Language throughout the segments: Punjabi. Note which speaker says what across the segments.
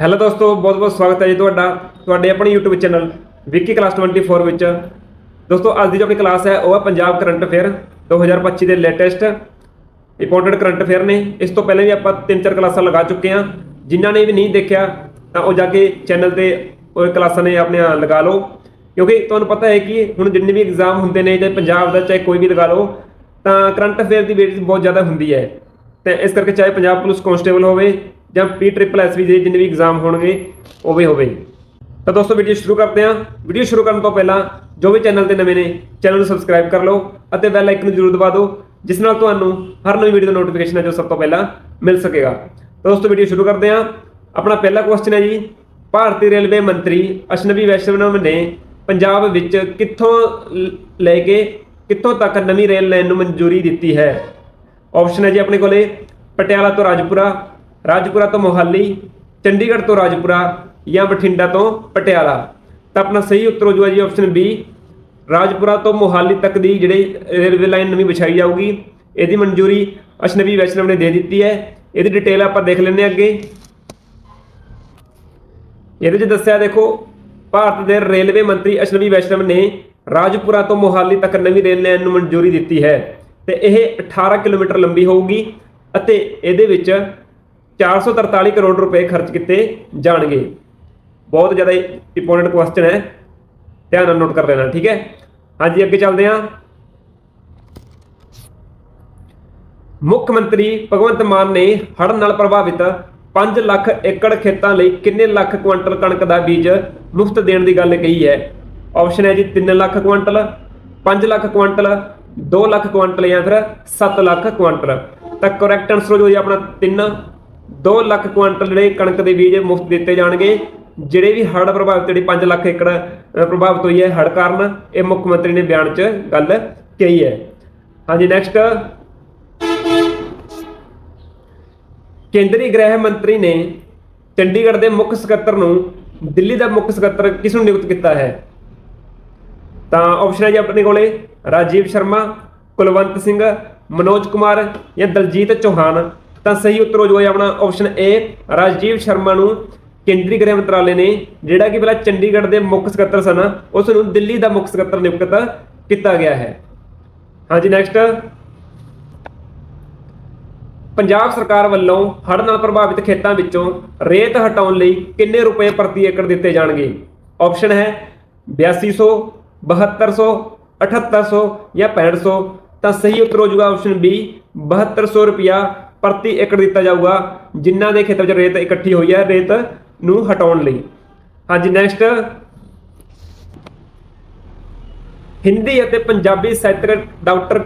Speaker 1: ਹੈਲੋ ਦੋਸਤੋ, ਬਹੁਤ ਬਹੁਤ ਸਵਾਗਤ ਹੈ ਜੀ ਤੁਹਾਡਾ, ਤੁਹਾਡੇ ਆਪਣੇ YouTube ਚੈਨਲ ਵਿੱਕੀ ਕਲਾਸ 24 ਵਿੱਚ। ਦੋਸਤੋ, ਅੱਜ ਦੀ ਜੋ ਆਪਣੀ ਕਲਾਸ ਹੈ, ਉਹ ਹੈ ਪੰਜਾਬ ਕਰੰਟ ਅਫੇਅਰ 2025 ਦੇ ਲੇਟੈਸਟ ਇੰਪੋਰਟੈਂਟ ਕਰੰਟ ਅਫੇਅਰ ਨੇ। ਇਸ ਤੋਂ ਪਹਿਲਾਂ ਵੀ ਆਪਾਂ ਤਿੰਨ ਚਾਰ ਕਲਾਸਾਂ ਲਗਾ ਚੁੱਕੇ ਹਾਂ। ਜਿਨ੍ਹਾਂ ਨੇ ਵੀ ਨਹੀਂ ਦੇਖਿਆ, ਤਾਂ ਉਹ ਜਾ ਕੇ ਚੈਨਲ ਤੇ ਉਹ ਕਲਾਸਾਂ ਨੇ ਆਪਣੀਆਂ ਲਗਾ ਲਓ। ਕਿਉਂਕਿ ਤੁਹਾਨੂੰ ਪਤਾ ਹੈ ਕਿ ਹੁਣ ਜਿੰਨੇ ਵੀ ਐਗਜ਼ਾਮ ਹੁੰਦੇ ਨੇ, ਚਾਹੇ ਪੰਜਾਬ ਦਾ, ਚਾਹੇ ਕੋਈ ਵੀ ਲਗਾ ਲਓ, ਤਾਂ ਕਰੰਟ ਅਫੇਅਰ ਦੀ ਵੇਟ ਬਹੁਤ ਜ਼ਿਆਦਾ ਹੁੰਦੀ ਹੈ। ਤੇ ਇਸ ਕਰਕੇ ਚਾਹੇ ਪੰਜਾਬ ਪੁਲਿਸ ਕਾਂਸਟੇਬਲ ਹੋਵੇ ਜਾਂ ਪੀ ਟ੍ਰਿਪਲ ਐਸ ਵੀ ਦੇ ਜਿੰਨੇ ਵੀ ਐਗਜ਼ਾਮ ਹੋਣਗੇ ਉਹ ਵੀ ਹੋਵੇ ਤਾਂ ਦੋਸਤੋ ਵੀਡੀਓ ਸ਼ੁਰੂ ਕਰਦੇ ਹਾਂ। ਵੀਡੀਓ ਸ਼ੁਰੂ ਕਰਨ ਤੋਂ ਪਹਿਲਾਂ ਜੋ ਵੀ ਚੈਨਲ ਤੇ ਨਵੇਂ ਨੇ ਚੈਨਲ ਨੂੰ ਸਬਸਕ੍ਰਾਈਬ ਕਰ ਲਓ ਅਤੇ ਬੈਲ ਆਈਕਨ ਨੂੰ ਜ਼ਰੂਰ ਦਬਾ ਦਿਓ, ਜਿਸ ਨਾਲ ਤੁਹਾਨੂੰ ਹਰ ਨਵੀਂ ਵੀਡੀਓ ਦਾ ਨੋਟੀਫਿਕੇਸ਼ਨ ਹੈ ਜੋ ਸਭ ਤੋਂ ਪਹਿਲਾਂ ਮਿਲ ਸਕੇਗਾ। ਤਾਂ ਦੋਸਤੋ ਵੀਡੀਓ ਸ਼ੁਰੂ ਕਰਦੇ ਹਾਂ। ਆਪਣਾ ਪਹਿਲਾ ਕੁਐਸਚਨ ਹੈ ਜੀ, ਭਾਰਤੀ ਰੇਲਵੇ ਮੰਤਰੀ ਅਸ਼ਨਵੀ ਵੈਸ਼ਨਵ ਨੇ ਪੰਜਾਬ ਵਿੱਚ ਕਿੱਥੋਂ ਲੈ ਕੇ ਕਿੱਥੋਂ ਤੱਕ ਨਵੀਂ ਰੇਲ ਲਾਈਨ ਨੂੰ ਮਨਜ਼ੂਰੀ ਦਿੱਤੀ ਹੈ? ਆਪਸ਼ਨ ਹੈ ਜੀ ਆਪਣੇ ਕੋਲੇ, ਪਟਿਆਲਾ ਤੋਂ ਰਾਜਪੁਰਾ ਰਾਜਪੁਰਾ ਤੋਂ ਮੋਹਾਲੀ, ਚੰਡੀਗੜ੍ਹ ਤੋਂ ਰਾਜਪੁਰਾ ਜਾਂ ਬਠਿੰਡਾ ਤੋਂ ਪਟਿਆਲਾ। ਤਾਂ ਆਪਣਾ ਸਹੀ ਉੱਤਰ ਹੋ ਜਾਊਗਾ ਜੀ ਆਪਸ਼ਨ ਬੀ ਰਾਜਪੁਰਾ ਤੋਂ ਮੋਹਾਲੀ ਤੱਕ ਦੀ ਜਿਹੜੀ ਰੇਲਵੇ ਲਾਈਨ ਨਵੀਂ ਵਿਛਾਈ ਜਾਊਗੀ, ਇਹਦੀ ਮਨਜ਼ੂਰੀ ਅਸ਼ਨਵੀ ਵੈਸ਼ਨਵ ਨੇ ਦੇ ਦਿੱਤੀ ਹੈ। ਇਹਦੀ ਡਿਟੇਲ ਆਪਾਂ ਦੇਖ ਲੈਂਦੇ ਹਾਂ ਅੱਗੇ। ਇਹਦੇ 'ਚ ਦੱਸਿਆ ਦੇਖੋ, ਭਾਰਤ ਦੇ ਰੇਲਵੇ ਮੰਤਰੀ ਅਸ਼ਨਵੀ ਵੈਸ਼ਨਵ ਨੇ ਰਾਜਪੁਰਾ ਤੋਂ ਮੋਹਾਲੀ ਤੱਕ ਨਵੀਂ ਰੇਲ ਲਾਈਨ ਨੂੰ ਮਨਜ਼ੂਰੀ ਦਿੱਤੀ ਹੈ। ਤੇ ਇਹ 18 ਕਿਲੋਮੀਟਰ ਲੰਬੀ ਹੋਊਗੀ ਅਤੇ ਇਹਦੇ ਵਿੱਚ 443 ਕਰੋੜ ਰੁਪਏ ਖਰਚ ਕੀਤੇ ਜਾਣਗੇ। ਬਹੁਤ ਜ਼ਿਆਦਾ ਇੰਪੋਰਟੈਂਟ ਕੁਐਸਚਨ ਹੈ। ਧਿਆਨ ਨਾਲ ਨੋਟ ਕਰ ਲੈਣਾ, ਠੀਕ ਹੈ? ਹਾਂਜੀ, ਅੱਗੇ ਚੱਲਦੇ ਹਾਂ। ਮੁੱਖ ਮੰਤਰੀ ਭਗਵੰਤ ਮਾਨ ਨੇ ਹੜ੍ਹ ਨਾਲ ਪ੍ਰਭਾਵਿਤ 5 ਲੱਖ ਏਕੜ ਖੇਤਾਂ ਲਈ ਕਿੰਨੇ ਲੱਖ ਕੁਇੰਟਲ ਕਣਕ ਦਾ ਬੀਜ ਮੁਫਤ ਦੇਣ ਦੀ ਗੱਲ ਕਹੀ ਹੈ? ਆਪਸ਼ਨ ਹੈ ਜੀ 3 lakh quintal 5 lakh quintal 2 lakh quintal ਜਾਂ ਫਿਰ 7 ਲੱਖ ਕੁਇੰਟਲ। ਤਾਂ ਕਰੈਕਟ ਆਨਸਰ ਹੋ ਜਾਊ ਜੀ ਆਪਣਾ 3 2 ਲੱਖ ਕੁਇੰਟਲ ਜਿਹੜੇ ਕਣਕ ਦੇ ਬੀਜ ਮੁਫਤ ਦਿੱਤੇ ਜਾਣਗੇ, ਜਿਹੜੇ ਵੀ ਹੜ੍ਹ ਪ੍ਰਭਾਵਿਤ, ਜਿਹੜੀ 5 ਲੱਖ ਏਕੜ ਪ੍ਰਭਾਵਿਤ ਹੋਈ ਹੈ ਹੜ੍ਹ ਕਾਰਨ, ਇਹ ਮੁੱਖ ਮੰਤਰੀ ਨੇ ਬਿਆਨ 'ਚ ਗੱਲ ਕਹੀ ਹੈ। ਹਾਂਜੀ ਨੈਕਸਟ ਕੇਂਦਰੀ ਗ੍ਰਹਿ ਮੰਤਰੀ ਨੇ ਚੰਡੀਗੜ੍ਹ ਦੇ ਮੁੱਖ ਸਕੱਤਰ ਨੂੰ ਦਿੱਲੀ ਦਾ ਮੁੱਖ ਸਕੱਤਰ ਕਿਸ ਨੂੰ ਨਿਯੁਕਤ ਕੀਤਾ ਹੈ? ਤਾਂ ਆਪਸ਼ਨ ਹੈ ਜੀ ਆਪਣੇ ਕੋਲੇ, ਰਾਜੀਵ ਸ਼ਰਮਾ, ਕੁਲਵੰਤ ਸਿੰਘ, ਮਨੋਜ ਕੁਮਾਰ ਜਾਂ ਦਲਜੀਤ ਚੌਹਾਨ। ਤਾਂ ਸਹੀ ਉੱਤਰ ਹੋ ਜਾਊਗਾ ਆਪਣਾ ਆਪਸ਼ਨ ਏ ਰਾਜੀਵ ਸ਼ਰਮਾ ਨੂੰ ਕੇਂਦਰੀ ਗ੍ਰਹਿ ਮੰਤਰਾਲੇ ਨੇ ਜਿਹੜਾ ਕਿ ਪਹਿਲਾਂ ਚੰਡੀਗੜ੍ਹ ਦੇ ਮੁੱਖ ਸਕੱਤਰ ਸਨ, ਉਸ ਨੂੰ ਦਿੱਲੀ ਦਾ ਮੁੱਖ ਸਕੱਤਰ ਨਿਯੁਕਤ ਕੀਤਾ ਗਿਆ ਹੈ। ਹਾਂਜੀ ਨੈਕਸਟ ਪੰਜਾਬ ਸਰਕਾਰ ਵੱਲੋਂ ਹੜ੍ਹ ਨਾਲ ਪ੍ਰਭਾਵਿਤ ਖੇਤਾਂ ਵਿੱਚੋਂ ਰੇਤ ਹਟਾਉਣ ਲਈ ਕਿੰਨੇ ਰੁਪਏ ਪ੍ਰਤੀ ਏਕੜ ਦਿੱਤੇ ਜਾਣਗੇ? ਆਪਸ਼ਨ ਹੈ 8200 7200 7800 ਜਾਂ 6500 ਤਾਂ ਸਹੀ ਉੱਤਰ ਹੋ ਜਾਊਗਾ ਆਪਸ਼ਨ ਬੀ 7200 ਰੁਪਿਆ ਪ੍ਰਤੀ ਏਕੜ ਦਿੱਤਾ ਜਾਊਗਾ, ਜਿਨ੍ਹਾਂ ਦੇ ਖੇਤਾਂ ਵਿੱਚ ਰੇਤ ਇਕੱਠੀ ਹੋਈ ਹੈ, ਰੇਤ ਨੂੰ ਹਟਾਉਣ ਲਈ। ਹਾਂਜੀ ਨੈਕਸਟ ਹਿੰਦੀ ਅਤੇ ਪੰਜਾਬੀ ਸਾਹਿਤਕ ਡਾਕਟਰ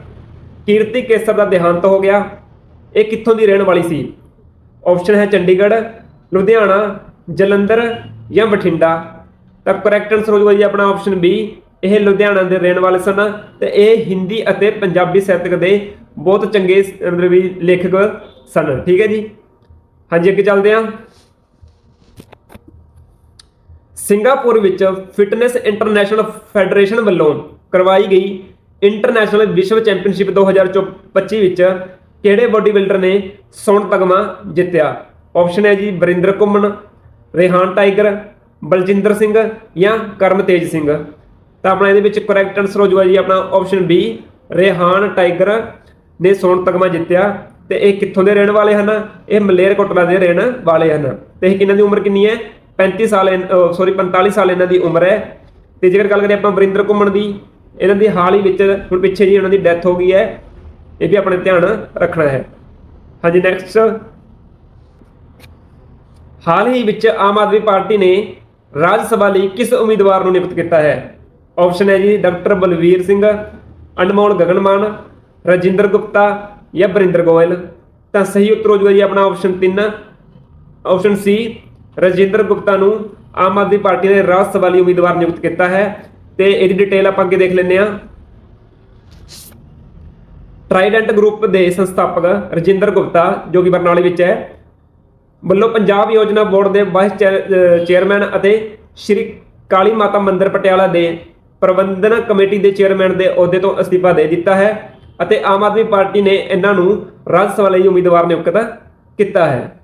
Speaker 1: ਕੀਰਤੀ ਕੇਸਰ ਦਾ ਦੇਹਾਂਤ ਹੋ ਗਿਆ। ਇਹ ਕਿੱਥੋਂ ਦੀ ਰਹਿਣ ਵਾਲੀ ਸੀ? ਆਪਸ਼ਨ ਹੈ ਚੰਡੀਗੜ੍ਹ, ਲੁਧਿਆਣਾ, ਜਲੰਧਰ ਜਾਂ ਬਠਿੰਡਾ। ਤਾਂ ਕਰੈਕਟ ਆਨਸਰ ਹੋ ਜਾਊਗਾ ਜੀ ਆਪਣਾ ਆਪਸ਼ਨ ਬੀ ਇਹ ਲੁਧਿਆਣਾ ਦੇ ਰਹਿਣ ਵਾਲੇ ਸਨ ਤੇ ਇਹ ਹਿੰਦੀ ਅਤੇ ਪੰਜਾਬੀ ਸਾਹਿਤਕ ਦੇ ਬਹੁਤ ਚੰਗੇ ਮਤਲਬ ਵੀ ਲੇਖਕ ਸਨ। ਠੀਕ ਹੈ ਜੀ? ਹਾਂਜੀ, ਅੱਗੇ ਚੱਲਦੇ ਹਾਂ। ਸਿੰਗਾਪੁਰ ਵਿੱਚ ਫਿਟਨੈਸ ਇੰਟਰਨੈਸ਼ਨਲ ਫੈਡਰੇਸ਼ਨ ਵੱਲੋਂ ਕਰਵਾਈ ਗਈ ਇੰਟਰਨੈਸ਼ਨਲ ਵਿਸ਼ਵ ਚੈਂਪੀਅਨਸ਼ਿਪ 2025 ਵਿੱਚ ਕਿਹੜੇ ਬਾਡੀ ਬਿਲਡਰ ਨੇ ਸੋਨ ਤਗਮਾ ਜਿੱਤਿਆ? ਆਪਸ਼ਨ ਹੈ ਜੀ ਵਰਿੰਦਰ ਘੁੰਮਣ, ਰੇਹਾਨ ਟਾਈਗਰ, ਬਲਜਿੰਦਰ ਸਿੰਘ ਜਾਂ ਕਰਮਤੇਜ ਸਿੰਘ। ਤਾਂ ਆਪਣਾ ਇਹਦੇ ਵਿੱਚ ਕਰੈਕਟ ਆਨਸਰ ਹੋ ਜਾਊਗਾ ਜੀ, ਆਪਣਾ ਆਪਸ਼ਨ ਬੀ ਰੇਹਾਨ ਟਾਈਗਰ ਨੇ ਸੋਨ ਤਗਮਾ ਜਿੱਤਿਆ ਤੇ ਇਹ ਕਿੱਥੋਂ ਦੇ ਰਹਿਣ ਵਾਲੇ ਹਨ? ਇਹ ਮਲੇਰਕੋਟਲਾ ਦੇ ਰਹਿਣ ਵਾਲੇ ਹਨ। ਤੇ ਇਹਨਾਂ ਦੀ ਉਮਰ ਕਿੰਨੀ ਹੈ? 35 ਸਾਲ ਸੌਰੀ 45 ਸਾਲ ਇਹਨਾਂ ਦੀ ਉਮਰ ਹੈ। ਤੇ ਜੇਕਰ ਗੱਲ ਕਰੀਏ ਆਪਾਂ ਵਰਿੰਦਰ ਘੁੰਮਣ ਦੀ, ਇਹਨਾਂ ਦੀ ਹਾਲ ਹੀ ਵਿੱਚ ਹੁਣ ਪਿੱਛੇ ਜੀ ਉਹਨਾਂ ਦੀ ਡੈਥ ਹੋ ਗਈ ਹੈ। ਇਹ ਵੀ ਆਪਣੇ ਧਿਆਨ ਰੱਖਣਾ ਹੈ। ਹਾਂਜੀ ਨੈਕਸਟ ਹਾਲ ਹੀ ਵਿੱਚ ਆਮ ਆਦਮੀ ਪਾਰਟੀ ਨੇ ਰਾਜ ਸਭਾ ਲਈ ਕਿਸ ਉਮੀਦਵਾਰ ਨੂੰ ਨਿਯੁਕਤ ਕੀਤਾ ਹੈ? ਆਪਸ਼ਨ ਹੈ ਜੀ ਡਾਕਟਰ ਬਲਵੀਰ ਸਿੰਘ, ਅਨਮੋਲ ਗਗਨਮਾਨ ਰਜਿੰਦਰ ਗੁਪਤਾ ਜਾਂ ਬਰਿੰਦਰ ਗੋਇਲ? ਤਾਂ ਸਹੀ ਉੱਤਰ ਹੋ ਜਾਊਗਾ ਜੀ ਆਪਣਾ option 3 option C Rajinder Gupta ਨੂੰ ਆਮ ਆਦਮੀ ਪਾਰਟੀ ਨੇ ਰਾਜ ਸਭਾ ਲਈ ਉਮੀਦਵਾਰ ਨਿਯੁਕਤ ਕੀਤਾ ਹੈ। ਤੇ ਇਹਦੀ ਡਿਟੇਲ ਆਪਾਂ ਅੱਗੇ ਦੇਖ ਲੈਂਦੇ ਹਾਂ। ਟਰਾਈਡੈਂਟ ਗਰੁੱਪ ਦੇ ਸੰਸਥਾਪਕ ਰਜਿੰਦਰ ਗੁਪਤਾ, ਜੋ ਕਿ ਬਰਨਾਲੇ ਵਿੱਚ ਹੈ, ਵੱਲੋਂ ਪੰਜਾਬ ਯੋਜਨਾ ਬੋਰਡ ਦੇ ਵਾਈਸ ਚੇਅਰ- ਚੇਅਰਮੈਨ ਅਤੇ ਸ਼੍ਰੀ ਕਾਲੀ ਮਾਤਾ ਮੰਦਿਰ ਪਟਿਆਲਾ ਦੇ ਪ੍ਰਬੰਧਨ ਕਮੇਟੀ ਦੇ ਚੇਅਰਮੈਨ ਦੇ ਅਹੁਦੇ ਤੋਂ ਅਸਤੀਫਾ ਦੇ ਦਿੱਤਾ ਹੈ। ਅਤੇ ਆਮ ਆਦਮੀ ਪਾਰਟੀ ਨੇ ਇਹਨਾਂ ਨੂੰ ਰਾਜ ਸਭਾ ਲਈ ਉਮੀਦਵਾਰ ਨਿਯੁਕਤ ਕੀਤਾ ਹੈ।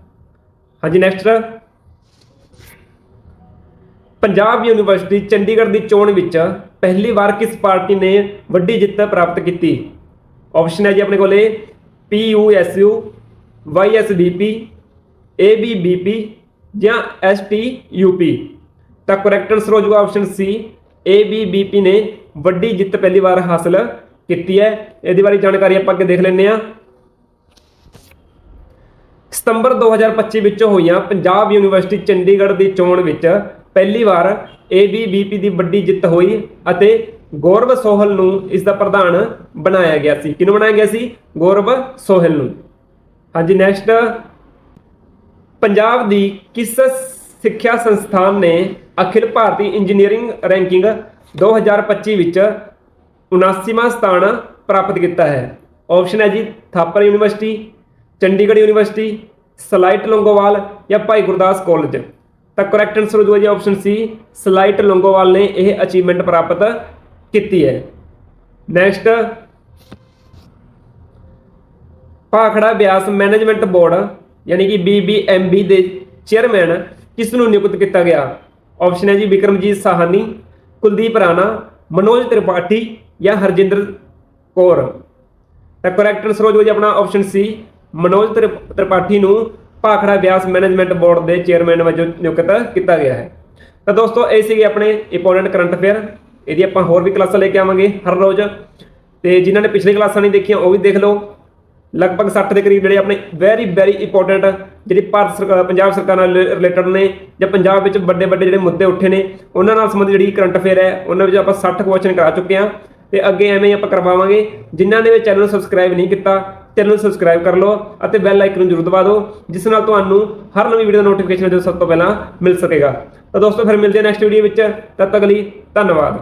Speaker 1: ਹਾਂਜੀ ਨੈਕਸਟ ਪੰਜਾਬ ਯੂਨੀਵਰਸਿਟੀ ਚੰਡੀਗੜ੍ਹ ਦੀ ਚੋਣ ਵਿੱਚ ਪਹਿਲੀ ਵਾਰ ਕਿਸ ਪਾਰਟੀ ਨੇ ਵੱਡੀ ਜਿੱਤ ਪ੍ਰਾਪਤ ਕੀਤੀ? ਆਪਸ਼ਨ ਹੈ ਜੀ ਆਪਣੇ ਕੋਲੇ ਬੀ ਬੀ ਪੀ ਜਾਂ ਐੱਸ ਟੀ ਯੂ ਪੀ ਤਾਂ ਕਰੈਕਟ ਆਨਸਰ ਹੋ ਜਾਊਗਾ ਆਪਸ਼ਨ ਸੀ ਪੀ ਨੇ ਵੱਡੀ ਜਿੱਤ ਪਹਿਲੀ ਵਾਰ ਹਾਸਲ ਕੀਤੀ ਹੈ। ਇਹਦੇ ਬਾਰੇ ਜਾਣਕਾਰੀ ਆਪਾਂ ਅੱਗੇ ਦੇਖ ਲੈਂਦੇ ਹਾਂ। ਸਤੰਬਰ 2025 ਵਿੱਚ ਹੋਈਆਂ ਪੰਜਾਬ ਯੂਨੀਵਰਸਿਟੀ ਚੰਡੀਗੜ੍ਹ ਦੀ ਚੋਣ ਵਿੱਚ ਪਹਿਲੀ ਵਾਰ ABBP ਦੀ ਵੱਡੀ ਜਿੱਤ ਹੋਈ ਅਤੇ ਗੌਰਵ ਸੋਹਲ ਨੂੰ ਇਸ ਦਾ ਪ੍ਰਧਾਨ ਬਣਾਇਆ ਗਿਆ ਸੀ। ਕਿਹਨੂੰ ਬਣਾਇਆ ਗਿਆ ਸੀ? ਗੌਰਵ ਸੋਹਲ ਨੂੰ। ਹਾਂਜੀ ਨੈਕਸਟ ਪੰਜਾਬ ਦੀ ਕਿਸ ਸਿੱਖਿਆ ਸੰਸਥਾਨ ਨੇ ਅਖਿਲ ਭਾਰਤੀ ਇੰਜੀਨੀਅਰਿੰਗ ਰੈਂਕਿੰਗ 2025 ਵਿੱਚ 79ਵਾਂ ਸਥਾਨ ਪ੍ਰਾਪਤ ਕੀਤਾ ਹੈ। ਆਪਸ਼ਨ ਹੈ ਜੀ Thapar university, Chandigarh university, SLIET Longowal ਜਾਂ ਭਾਈ ਗੁਰਦਾਸ ਕਾਲਜ ਤਾਂ ਕਰੈਕਟ ਆਨਸਰ ਹੋ ਜਾਊਗਾ ਜੀ ਆਪਸ਼ਨ ਸੀ ਸਲਾਈਟ ਲੰਗੋਵਾਲ ਨੇ ਇਹ ਅਚੀਵਮੈਂਟ ਪ੍ਰਾਪਤ ਕੀਤੀ ਹੈ। Next Bhakra Beas management board ਯਾਨੀ ਕਿ BBMB ਦੇ ਚੇਅਰਮੈਨ ਕਿਸ ਨੂੰ ਨਿਯੁਕਤ ਕੀਤਾ ਗਿਆ? ਆਪਸ਼ਨ ਹੈ ਜੀ ਵਿਕਰਮਜੀਤ ਸਾਹਾਨੀ, ਕੁਲਦੀਪ ਰਾਣਾ, ਮਨੋਜ ਤ੍ਰਿਪਾਠੀ ਜਾਂ ਹਰਜਿੰਦਰ ਕੌਰ। ਤਾਂ ਕਰੈਕਟ ਆਨਸਰ ਹੋ ਜਾਊਗਾ ਆਪਣਾ ਆਪਸ਼ਨ ਸੀ ਮਨੋਜ ਤ੍ਰਿਪ- ਤ੍ਰਿਪਾਠੀ ਨੂੰ ਭਾਖੜਾ ਵਿਆਸ ਮੈਨੇਜਮੈਂਟ ਬੋਰਡ ਦੇ ਚੇਅਰਮੈਨ ਵਜੋਂ ਨਿਯੁਕਤ ਕੀਤਾ ਗਿਆ ਹੈ। ਤਾਂ ਦੋਸਤੋ, ਇਹ ਸੀਗੇ ਆਪਣੇ ਇੰਪੋਰਟੈਂਟ ਕਰੰਟ ਅਫੇਅਰ ਇਹਦੀ ਆਪਾਂ ਹੋਰ ਵੀ ਕਲਾਸਾਂ ਲੈ ਕੇ ਆਵਾਂਗੇ ਹਰ ਰੋਜ਼। ਤੇ ਜਿਨ੍ਹਾਂ ਨੇ ਪਿਛਲੀ ਕਲਾਸਾਂ ਨਹੀਂ ਦੇਖੀਆਂ, ਉਹ ਵੀ ਦੇਖ ਲਓ। ਲਗਭਗ 60 ਦੇ ਕਰੀਬ ਜਿਹੜੇ ਆਪਣੇ ਵੈਰੀ ਵੈਰੀ ਇੰਪੋਰਟੈਂਟ ਜਿਹੜੀ ਭਾਰਤ ਸਰਕਾਰ, ਪੰਜਾਬ ਸਰਕਾਰ ਨਾਲ ਰਿਲੇਟਡ ਨੇ ਜਾਂ ਪੰਜਾਬ ਵਿੱਚ ਵੱਡੇ ਵੱਡੇ ਜਿਹੜੇ ਮੁੱਦੇ ਉੱਠੇ ਨੇ, ਉਹਨਾਂ ਨਾਲ ਸੰਬੰਧਿਤ ਜਿਹੜੀ ਕਰੰਟ ਅਫੇਅਰ ਹੈ, ਉਹਨਾਂ ਵਿੱਚ ਆਪਾਂ 60 ਕੁਐਸਚਨ ਕਰਾ ਚੁੱਕੇ ਹਾਂ। ਤੇ ਅੱਗੇ ਐਵੇਂ ਹੀ ਆਪਾਂ ਕਰਵਾਵਾਂਗੇ। ਜਿਨ੍ਹਾਂ ਨੇ ਵੀ ਚੈਨਲ ਨੂੰ ਸਬਸਕ੍ਰਾਈਬ ਨਹੀਂ ਕੀਤਾ ਚੈਨਲ ਨੂੰ ਸਬਸਕ੍ਰਾਈਬ ਕਰ ਲਓ ਅਤੇ ਬੈਲ ਆਈਕਨ ਨੂੰ ਜ਼ਰੂਰ ਦਬਾ ਦਿਓ, ਜਿਸ ਨਾਲ ਤੁਹਾਨੂੰ ਹਰ ਨਵੀਂ ਵੀਡੀਓ ਦਾ ਨੋਟੀਫਿਕੇਸ਼ਨ ਜੋ ਸਭ ਤੋਂ ਪਹਿਲਾਂ ਮਿਲ ਸਕੇਗਾ। ਤਾਂ ਦੋਸਤੋ, ਫਿਰ ਮਿਲਦੇ ਹਾਂ ਨੈਕਸਟ ਵੀਡੀਓ ਵਿੱਚ। ਤਦ ਤੱਕ ਲਈ ਧੰਨਵਾਦ।